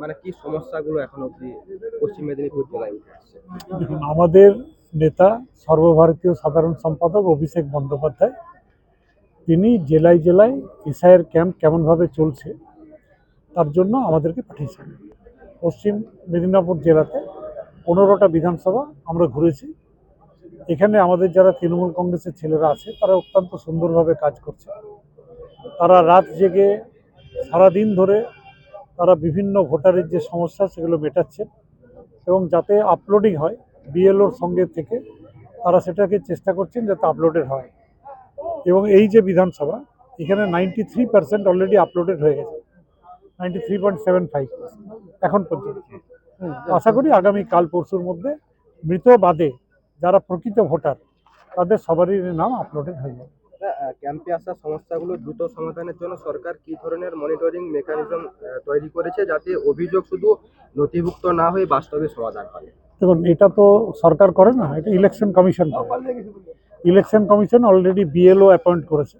মানে কি সমস্যাগুলো এখন অব্দি পশ্চিম মেদিনীপুর জেলায় উঠে আসছে? আমাদের নেতা, সর্বভারতীয় সাধারণ সম্পাদক অভিষেক বন্দ্যোপাধ্যায়, তিনি জেলায় জেলায় এসআইয়ের ক্যাম্প কেমনভাবে চলছে, তার জন্য আমাদেরকে পাঠিয়েছেন। পশ্চিম মেদিনীপুর জেলাতে পনেরোটা বিধানসভা আমরা ঘুরেছি। এখানে আমাদের যারা তৃণমূল কংগ্রেসের ছেলেরা আছে, তারা অত্যন্ত সুন্দরভাবে কাজ করছে। তারা রাত জেগে সারাদিন ধরে তারা বিভিন্ন ভোটারের যে সমস্যা সেগুলো মেটাচ্ছে এবং যাতে আপলোডিং হয় বিএলওর সঙ্গে থেকে, তারা সেটাকে চেষ্টা করছেন যাতে আপলোডেড হয়। এবং এই যে বিধানসভা, এখানে ninety three percent already uploaded হয়ে গেছে। Ninety three point seven five এখন পর্যন্ত। আশা করি আগামী কাল পরশুর মধ্যে মৃত বাদে যারা প্রকৃত ভোটার, তাদের সবারই নাম আপলোডেড হয়ে যাবে। ক্যাম্পে আসা সমস্যাগুলো দ্রুত সমাধানের জন্য সরকার কি ধরনের মনিটরিং মেকানিজম তৈরি করেছে যাতে অভিযোগ শুধু নথিভুক্ত না হয়ে বাস্তবে সমাধান হয়? দেখুন, এটা তো সরকার করে না, এটা election commission election commission already BLO appoint করেছে।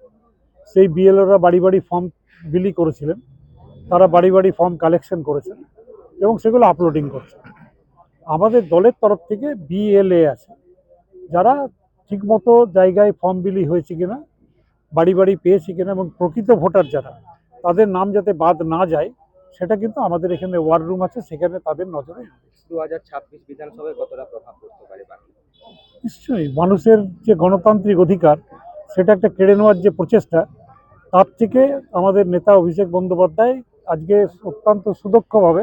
সেই বিএলওরা বাড়ি বাড়ি ফর্ম বিলি করেছিলেন। তারা বাড়ি বাড়ি ফর্ম কালেকশন করেছেন এবং সেগুলো আপলোডিং করছে আমাদের দলের তরফ থেকে বিএলএ আছে। যারা ঠিকমতো জায়গায় ফর্ম বিলি হয়েছে কিনা বাড়ি বাড়ি পেয়েছি কিনা এবং প্রকৃত ভোটার যারা তাদের নাম যাতে বাদ না যায় সেটা কিন্তু আমাদের এখানে ওয়ার রুম আছে সেখানে তাদের নজরে দু হাজার ছাব্বিশ বিধানসভায় কতটা প্রভাব পড়তে পারে নিশ্চয়ই মানুষের যে গণতান্ত্রিক অধিকার সেটা একটা কেড়ে নেওয়ার যে প্রচেষ্টা তার থেকে আমাদের নেতা অভিষেক বন্দ্যোপাধ্যায় আজকে অত্যন্ত সুদক্ষভাবে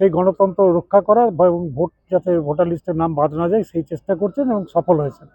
সেই গণতন্ত্র রক্ষা করা বা এবং ভোট যাতে ভোটার লিস্টের নাম বাদ না যায় সেই চেষ্টা করছেন এবং সফল হয়েছেন।